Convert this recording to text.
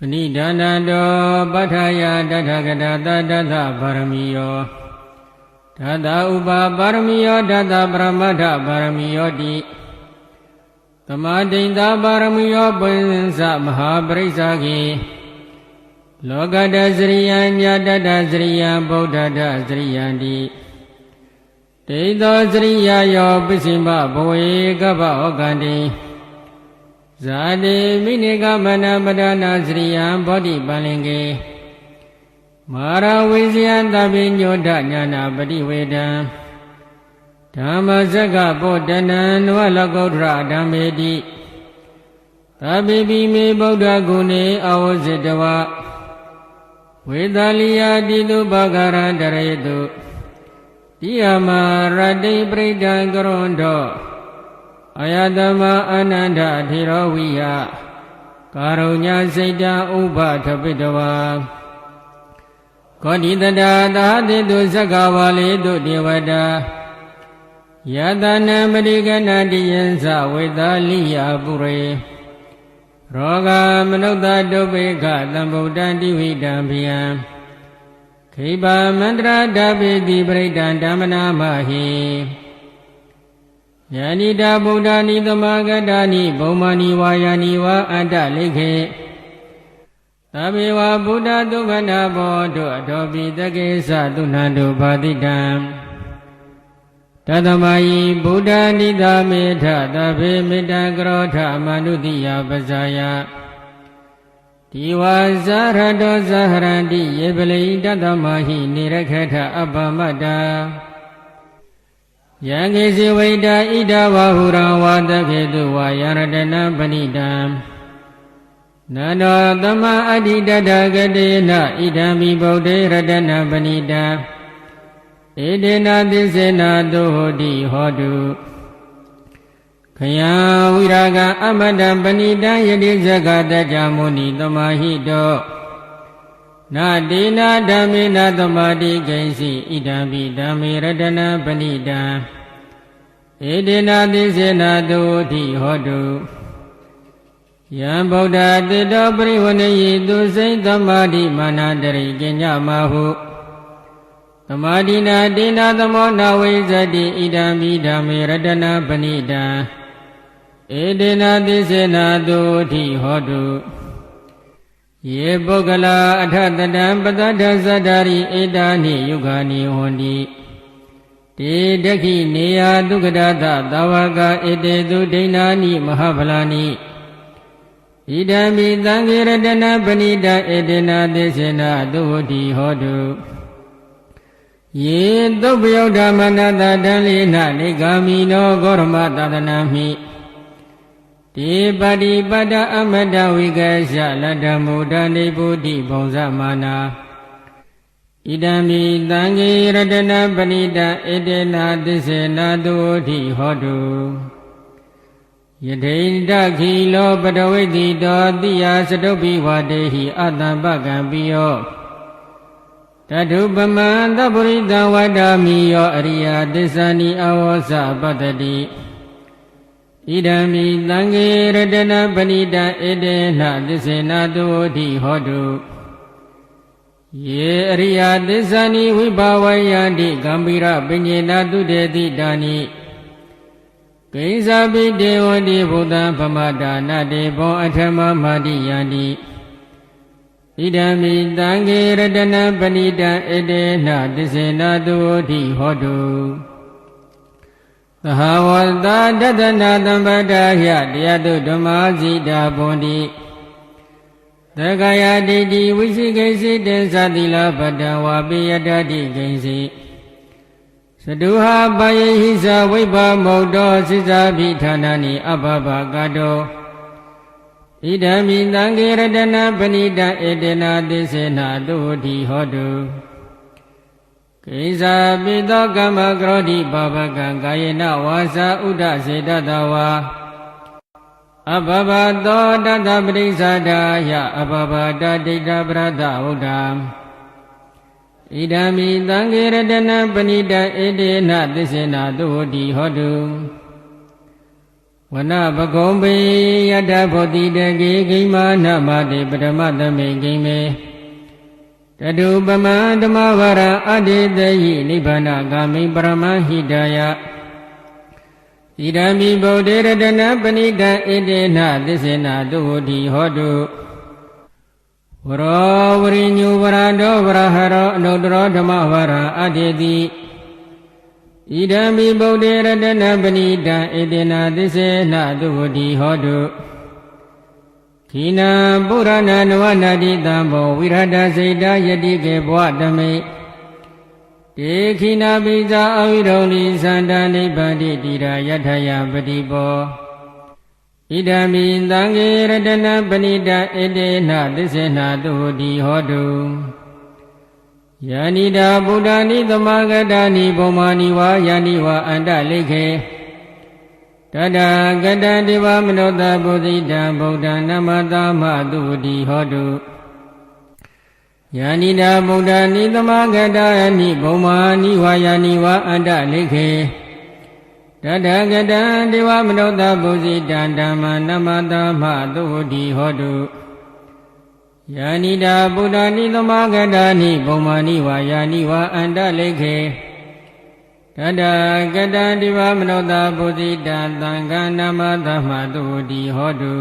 ပဏိဒါနတောပဋ္ဌာယတထကတာတတသပါရမီယောဓာတာဥပါပါရမီယောဓာတာပရမတ္ထပါရမီယောတိသမာဒိဋ္ဌပါရမီယောပုဉ္စမဟာပရိစ္ဆာကေလောကတစရိယံညတတစရိယံဗုဒ္ဓတစရိယံတိဒိဋ္ဌောစရိယယောပစ္စည်းမဘဝေကပ္ပဩကန္တိ ဇာတိမိနိကမနပဒနာစရိယံဘောဓိပန္လင်ကေမာရဝိဇယသဗ္ဗညုဒညာနာပฏิဝေဒံဓမ္မစကပောတနံနဝလကုဋ္ဌရဓမ္မေတိသဗ္ဗေပိမေဗုဒ္ဓဂုဏေအဝဇိတဝဝေသလိယတိတုပဂရန္တရေတုတိယမရတိပရိဒံကရွန်တော အယတမအာနန္ဒထေရဝိယကာရုညစိတ်တံဥပထပိတဝါကောတိတတာသာတိတုသက္ကဝါလေတုဒေဝတာယတနာမရိကနာတိယံသဝေသလိယပုရေရောဂမနုဿဒုပိခသံဗုဒ္ဓံတိဝိတံဘိယံခိဗာမန္တရာဓပိတိပရိဒံဓမ္မနာမဟိ ယန္တိတာဗုဒ္ဓနိသမဂတာနိဘုံမာနိဝါယာနိဝါအတ္တလိခေသဗ္ဗေဝဗုဒ္ဓဒုက္ခနာဘောတုအထောပိတကေသသုဏန္တုဘာတိတံတသမယိဗုဒ္ဓနိသမေထသဗ္ဗေမေတ္တကရောထမနုတိယပဇာယဒီဝါဇာရတောဇာဟရန္တိယေပလိတသမဟိနေရခထအပ္ပမတ္တာ ယံကေစီဝိတာဣဒဝဟုရံဝါတခေတုဝါယရတနာပဏိတံနန္တောသမအဋ္ဌိတတဂတေနဣဒံမိဗုဒ္ဓေရတနာပဏိတံဧတေနသစ္စေနာတုဟောတိဟောတုခယံဝိရာဂအမတံပဏိတံယတိဇဂတကြမုနိသမာဟိတော နာတေနာဓမ္မေနသမာတိကိဉ္စီဣဒံပိဓမ္မေရတနာပဏိတံဧတေနာသစ္စေနာတုတိဟောတုယံဗုဒ္ဓတေတောပရိဝဏေယိသူစိတ်သမာဓိမာနတရိကညမဟုသမာဓိနာတေနာသမောနာဝိဇတိဣဒံမိဓမ္မေရတနာပဏိတံဧတေနာသစ္စေနာတုထိဟောတု ယေပုဂ္ဂလာအထတတံပတ္တသဇတ္တာရိဧတာနိယုဂာနိဟွန်တိတေဒခိနေယဒုက္ခဒသသဝကဧတေသူဒိဏာနိမဟာဗလာနိဣဒံမိသံဃေရတနာပဏိတဧတေနာသစ္စေနာတုဝတိဟောတုယေသုပယုဒ္ဓမနတတံလိနနေဂာမိနောဂောရမသာသနာမိ တိပတိပတ္တအမတဝိကရှလတ္တမုဒ္ဒနေဗုဒ္ဓိဘုံဇမာနာဣဒံမိသံဃေရတနာပဏိတဧတေနာသစ္စေနာတုထိဟောတုယထိန်တခိလောပတဝိတိတောတိယစတုပိဝတေဟိအတံပကံပိယောတထုပမံသဗ္ဗရိတဝတ္တမိယောအရိယသစ္စာနိအဝောစပတ္တိ ဣဒံမိသံဃေရတနာပဏိတဧတေနသစ္စေနာတုတိဟောတုယေအရိယသစ္စာနိဝိဘာဝယန္တိဂံဗိရပညေနာတုတေတိတာနိကိဉ္စာပိတေဝတိဘုဒ္ဓံဗမတာနတေဘောအထမမာတိယန္တိဣဒံမိတံဃေရတနာပဏိတံဧတေနသစ္စေနာတုတိဟောတုသ ဟဝတတတနာသမ္ပတာဟယတရားတုဓမ္မာဇိတာဘွန်တိသက္ကာယဒိဋ္ဌိဝိသိကိစီတေသတိလပတံဝါပိယတတိကိစီသတုဟာပယေဟိသဝိပါမုတ်တောစိဇာပိဌာနာနိအဘဘကတောဣဒံမိသံဃေရတနာပဏိတဧတေနာသစ္စေနာတုတိဟောတု ကိစ္စာပိသောကမ္မကရောတိပါပကံကာယေနဝါစာဥဒစေတတဝါအဘဘသောတတပရိစ္ဆာဒာယအဘဘတဒိဋ္ဌပရဒဝုဒ္ဓံဣဒံမိသံဃေရတနာပဏိတဧတေနသစ္စေနာတုတိဟောတုဝနပကုံပေယတ္တဘောတိတကေဂိမာနမတိပရမတမေဂိမေ တတုပမဓမ္မဝရအတ္တိတယိနိဗ္ဗာနဂာမိပရမဟိတယဣဒံမိဗုဒ္ဓေရတနပဏိတံဣတေနသစ္စေနတုဝတိဟောတုဝရောဝရိညုဝရတောဝရဟရောအနုတ္တရောဓမ္မဝရအတ္တိတိဣဒံမိဗုဒ္ဓေရတနပဏိတံဣတေနသစ္စေနတုဝတိဟောတု ခိနာပုရဏနဝနာတိတံဘောဝိရဒစေတယတိကေဘဝတမိတေခိနာပိဇာအဝိရုံလိသန္တာနိဗ္ဗာတိတိရာယထယပတိဘောဣဒံမိသံဃေရတနပဏိတဣတေနသစ္စေနတုဝတိဟောတုယာနိတာဗုဒ္ဓနိသမဂတာနိဘုံမာနိဝါယာနိဝါအန္တလိခေ တတကတံဒေဝမနောတပုသိတံဗုဒ္ဓနမတာမတုဝတိဟောတုယာနိတာဗုဒ္ဓနိသမဂတာနိဘုံမာနိဝါယာနိဝါအန္တလိခေတတကတံဒေဝမနောတပုသိတံဓမ္မနမတာမတုဝတိဟောတုယာနိတာဗုဒ္ဓနိသမဂတာနိဘုံမာနိဝါယာနိဝါအန္တလိခေ တတကတံဒီဝမနောတာပုသိတံသံဃာနာမသမတုတိဟောတု